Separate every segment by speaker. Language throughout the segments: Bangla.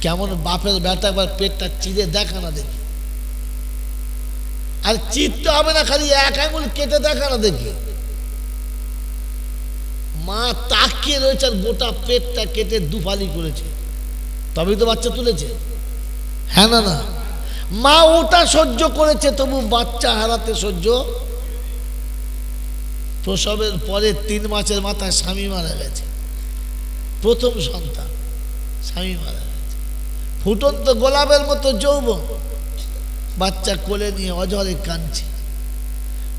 Speaker 1: কেমন বাপের বেটা একবার পেটটা চিড়ে দেখা না দেখি। আর চিত্ত হবে না, খালি এক আঙুল কেটে দেখা না দেখি। মা তাকিয়ে রয়েছে আর গোটা পেটটা কেটে দুফালি করেছে। তবেই তো বাচ্চা তুলেছে। হ্যাঁ না না। মা ওটা সহ্য করেছে, তবু বাচ্চা হারাতে সহ্য। প্রসবের পরে তিন মাসের মাথায় স্বামী মারা গেছে। প্রথম সন্তান, স্বামী মারা ফুটন্ত গোলাপের মতো যৌবন। বাচ্চা কোলে নিয়ে অজরে কাঁদছে।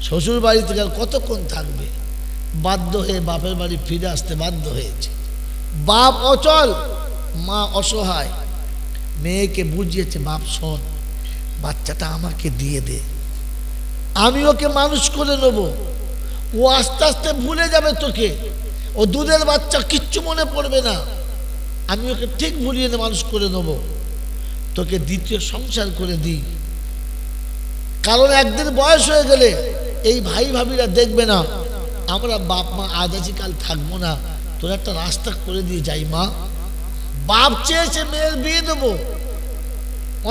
Speaker 1: শ্বশুর বাড়ি থেকে কতক্ষণ থাকবে? বাধ্য হয়ে বাপের বাড়ি ফিরে আসতে বাধ্য হয়েছে। বাপ অচল, মা অসহায়। মেয়েকে বুঝিয়েছে, বাপ, শোন, বাচ্চাটা আমাকে দিয়ে দে। আমি ওকে মানুষ করে নেব। ও আস্তে আস্তে ভুলে যাবে তোকে। ও দুধের বাচ্চা কিচ্ছু মনে পড়বে না। আমি ওকে ঠিক ভুলিয়ে মানুষ করে নেব। তোকে দ্বিতীয় সংসার করে দিই। কারণ একদিন বয়স হয়ে গেলে এই ভাই ভাবিরা দেখবে না, আমরা বাপ মা আজ আছি, কাল থাকব না। তোর একটা রাস্তা করে দিয়ে যাই, মা। বাপ চেয়েছে মেয়ের বিয়ে দেবো।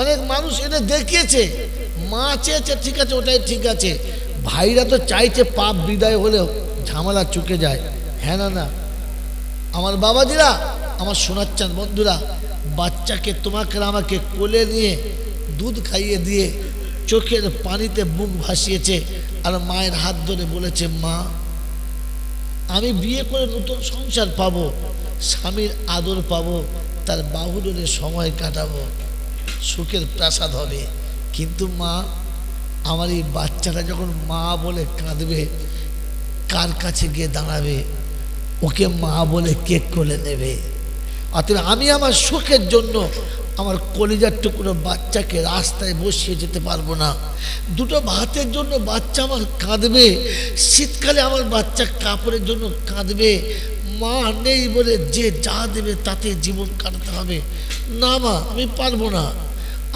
Speaker 1: অনেক মানুষ এটা দেখিয়েছে, মা চেয়েছে, ঠিক আছে, ওটাই ঠিক আছে। ভাইরা তো চাইছে পাপ বিদায় হলেও ঝামেলা চুকে যায়। হ্যাঁ না না। আমার বাবাজিরা আমার শোনাচ্ছেন বন্ধুরা, বাচ্চাকে তোমাকে আমাকে কোলে নিয়ে দুধ খাইয়ে দিয়ে চোখের পানিতে বুক ভাসিয়েছে আর মায়ের হাত ধরে বলেছে, মা, আমি বিয়ে করে নতুন সংসার পাবো, স্বামীর আদর পাবো, তার বাহুডোরে সময় কাটাবো, সুখের প্রাসাদ হবে। কিন্তু মা, আমার এই বাচ্চাটা যখন মা বলে কাঁদবে, কার কাছে গিয়ে দাঁড়াবে? ওকে মা বলে কেক করে নেবে? অতএব আমি আমার সুখের জন্য আমার কলিজার টুকরো বাচ্চাকে রাস্তায় বসিয়ে যেতে পারব না। দুটো ভাতের জন্য বাচ্চা আমার কাঁদবে, শীতকালে আমার বাচ্চা কাপড়ের জন্য কাঁদবে। মা নেই বলে যে যা দেবে তাতে জীবন কাটাতে হবে। না মা, আমি পারব না।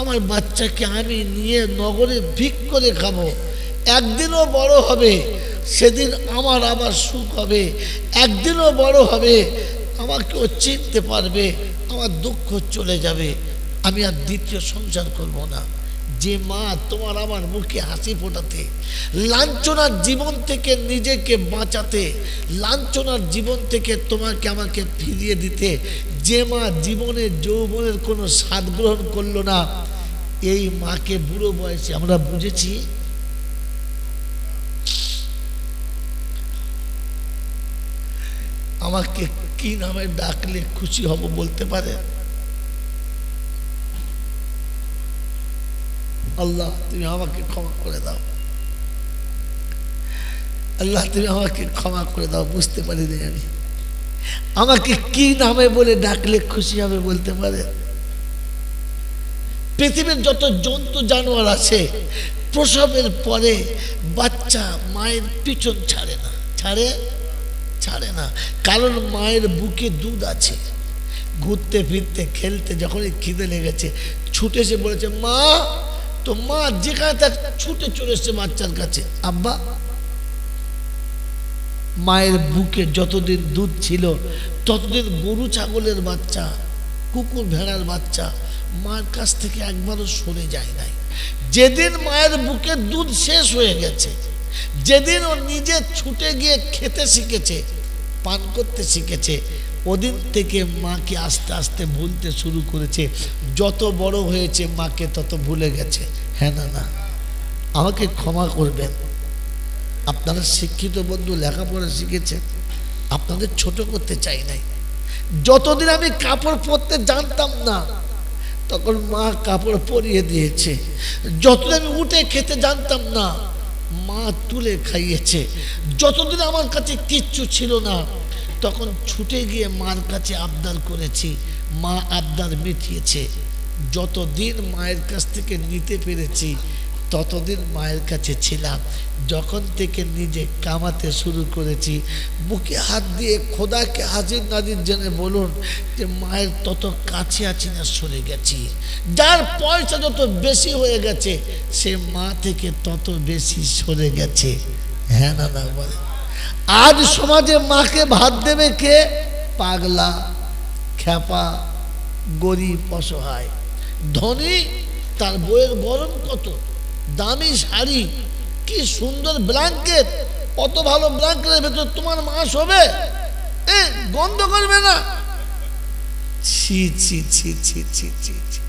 Speaker 1: আমার বাচ্চাকে আমি নিয়ে নগরে ভিক করে খাব একদিনও বড় হবে, সেদিন আমার আবার সুখ হবে। একদিনও বড় হবে আমাকেও চিনতে পারবে, আমার দুঃখ চলে যাবে, আমি আর দ্বিতীয় সংসার করব না। যে মা তোমার আমার মুখে হাসি ফোটাতে, লাঞ্ছনার জীবন থেকে নিজেকে বাঁচাতে, লাঞ্ছনার জীবন থেকে তোমাকে আমাকে ফিরিয়ে দিতে, যে মা জীবনের যৌবনের কোনো স্বাদ গ্রহণ করল না, এই মাকে বুড়ো বয়সে আমরা বুঝেছি আমাকে কি নামে ডাকলে খুশি হব বলতে পারে? আল্লাহ, তুমি আমাকে ক্ষমা করে দাও। আল্লাহ, তুমি আমাকে ক্ষমা করে দাও, বুঝতে পারিনি আমি। আমাকে কি নামে বলে ডাকলে খুশি হবে বলতে পারে? পৃথিবীর যত জন্তু জানোয়ার আছে, প্রসবের পরে বাচ্চা মায়ের পিছন ছাড়ে না। ছাড়ে? ছাড়ে না। কারণ মায়ের বুকে দুধ আছে। ঘুরতে, ফিরতে, খেলতে যখনই খিদে লেগেছে, ছুটে এসে বলেছে, মা, তো মা যেখানে তার ছুটে চলে এসছে বাচ্চার কাছে। আব্বা, মায়ের বুকে যতদিন দুধ ছিল, ততদিন গরু ছাগলের বাচ্চা, কুকুর ভেড়ার বাচ্চা, মার কাছ থেকে একবারও সরে যায় নাই। যেদিন মায়ের বুকে দুধ শেষ হয়ে গেছে, যেদিন ও নিজে ছুটে গিয়ে খেতে শিখেছে পান করতে শিখেছে। ওদিন থেকে মাকে আস্তে আস্তে ভুলতে শুরু করেছে। যত বড় হয়েছে মাকে তত ভুলে গেছে। হ্যাঁ না না। আমাকে ক্ষমা করবেন। আপনারা শিক্ষিত বন্ধু, লেখাপড়া শিখেছেন। আপনাদের ছোট করতে চাই নাই। যতদিন আমি কাপড় পরতে জানতাম না, তখন মা কাপড় পরিয়ে দিয়েছে। যতদিন আমি উঠে খেতে জানতাম না, মা তুলে খাইয়েছে। যতদিন আমার কাছে কিচ্ছু ছিল না তখন ছুটে গিয়ে মার কাছে আবদার করেছি। মা আবদার মিটিয়েছে। যতদিন মায়ের কাছ থেকে নিতে পেরেছি, ততদিন মায়ের কাছে ছিলাম। যখন থেকে নিজে কামাতে শুরু করেছি বুকে হাত দিয়ে খোদাকে হাজির নাজির জেনে বলুন যে মায়ের তত কাছে আছি না, সরে গেছি। যার পয়সা যত বেশি হয়ে গেছে, সে মা থেকে তত বেশি সরে গেছে। হ্যাঁ না বলে আজ সমাজে মাকে ভাত দেবে কে? পাগলা, খ্যাপা, গরিব, অসহায়। ধনী, তার বইয়ের গরম কত? দামি শাড়ি, কি সুন্দর ব্ল্যাঙ্কেট অত ভালো ব্ল্যাঙ্কেটের ভেতর তোমার মাস হবে? গন্ধ করবে না। ছি ছি ছি ছি ছি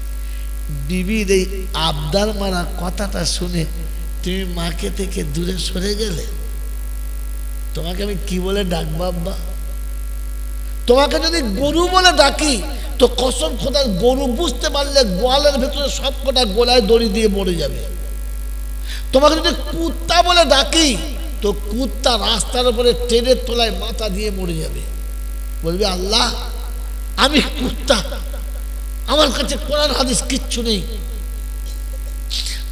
Speaker 1: বিবির এই আবদার মারা কথাটা শুনে তুমি মাকে থেকে দূরে সরে গেলে? তোমাকে আমি কি বলে ডাকবো, আব্বা? তোমাকে যদি গরু বলে ডাকি, তো কসম খোদার গরু বুঝতে পারলে গোয়ালের ভেতরে সব কটা গোলায় দড়ি দিয়ে মরে যাবে। তোমাকে যদি কুত্তা বলে ডাকি, তো কুত্তা রাস্তার উপরে ট্রেনের তোলায় মাথা দিয়ে মরে যাবে। বলবে, আল্লাহ, আমি কুত্তা। আমার কাছে কোরআন, হাদিস কিচ্ছু নেই।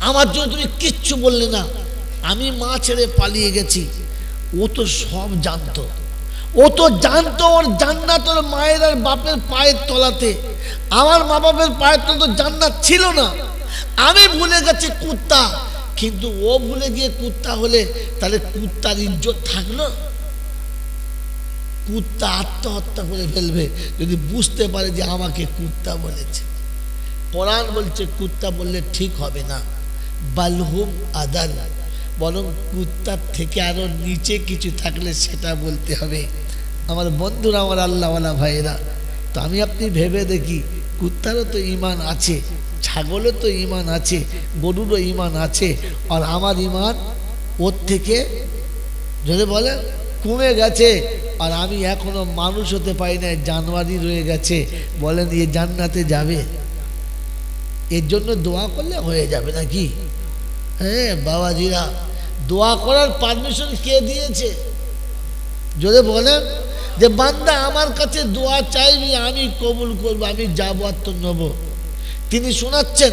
Speaker 1: আমার জন্য তুমি কিচ্ছু বললে না। আমি মা ছেড়ে পালিয়ে গেছি। ও তো সব জানতো। ও তো জানতো ওর জান্নাত ওর মায়ের আর বাপের পায়ের তলাতে। আমার মা বাপের পায়ের তলা তো জান্নাত ছিল না। আমি ভুলে গেছি কুত্তা। কিন্তু ও ভুলে গিয়ে কুত্তা হলে তাহলে কুত্তার ইজ্জত থাকল? কুত্তা আত্মহত্যা করে ফেলবে যদি বুঝতে পারে যে আমাকে কুত্তা বলেছে। কোরআন বলছে, কুত্তা বললে ঠিক হবে না। বালহুম আদাল বরং কুত্তার থেকে আরও নিচে কিছু থাকলে সেটা বলতে হবে। আমার বন্ধুরা, আমার আল্লাহওয়ালা ভাইয়েরা, তো আমি আপনি ভেবে দেখি, কুত্তারও তো ইমান আছে ছাগলও তো ইমান আছে, গরুরও ইমান আছে, আর আমার ইমান ওর থেকে যদি বলে কমে গেছে, আর আমি এখনও মানুষ হতে পারি না জানুয়ারি রয়ে গেছে, বলেন এ জান্নাতে যাবে? এর জন্য দোয়া করলে হয়ে যাবে নাকি? হ্যাঁ বাবাজিরা, দোয়া করার পারমিশন কে দিয়েছে? যদি বলেন, যে বান্দা আমার কাছে দোয়া চাইবি, আমি কবুল করব, আমি যাব আর তো নেব। তিনি শোনাচ্ছেন,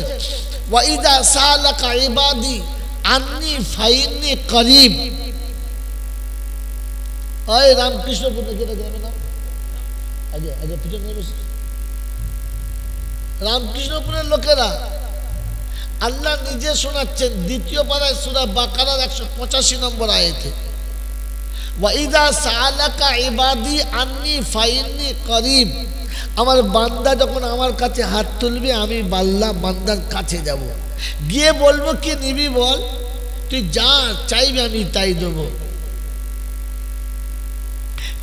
Speaker 1: ওয়াইদা সালাকা ইবাদি আন্নি ফাইন্নি করিব। রামকৃষ্ণপুর নাকি এটা গ্রামের নাম আগে আগে পিছনে রামকৃষ্ণপুরের লোকেরা আল্লাহ নিজে শোনাচ্ছেন, দ্বিতীয় পাড়ায় সুরা বাকারার একশো পঁচাশি নম্বর আয়েতে। আমার বান্দা যখন আমার কাছে হাত তুলবে, আমি বাল্লা বান্দার কাছে যাব। গিয়ে বলব, কি নিবি বল? তুই যা চাইবি আমি তাই দেবো।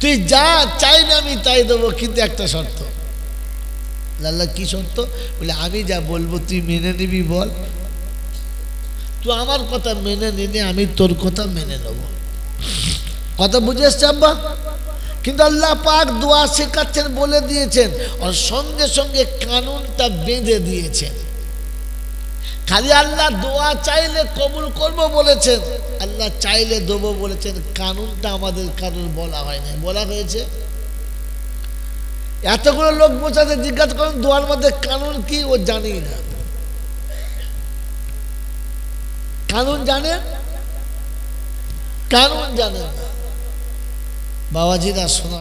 Speaker 1: তুই যা চাইবি আমি তাই দেবো, কিন্তু একটা শর্ত। লাল্লা, কি শর্ত বলে, আমি যা বলব তুই মেনে নিবি বল। তুই আমার কথা মেনে নিলে আমি তোর কথা মেনে নেব। কথা বুঝে এসছে আব্বা? কিন্তু আল্লাহ পাক দোয়া শেখাচ্ছেন, বলে দিয়েছেন, আর সঙ্গে সঙ্গে কানুনটা বেঁধে দিয়েছেন। খালি আল্লাহ দোয়া চাইলে কবুল করব বলেছেন, আল্লাহ চাইলে দেবো বলেছেন, কানুনটা আমাদের কারোর বলা হয় না বলা হয়েছে এতগুলো লোক বোঝাতে জিজ্ঞাসা করেন, দোয়ার মধ্যে কানুন কি, ও জানি না। কানুন জানে? কানুন জানে না। বাবাজিরা শোনা।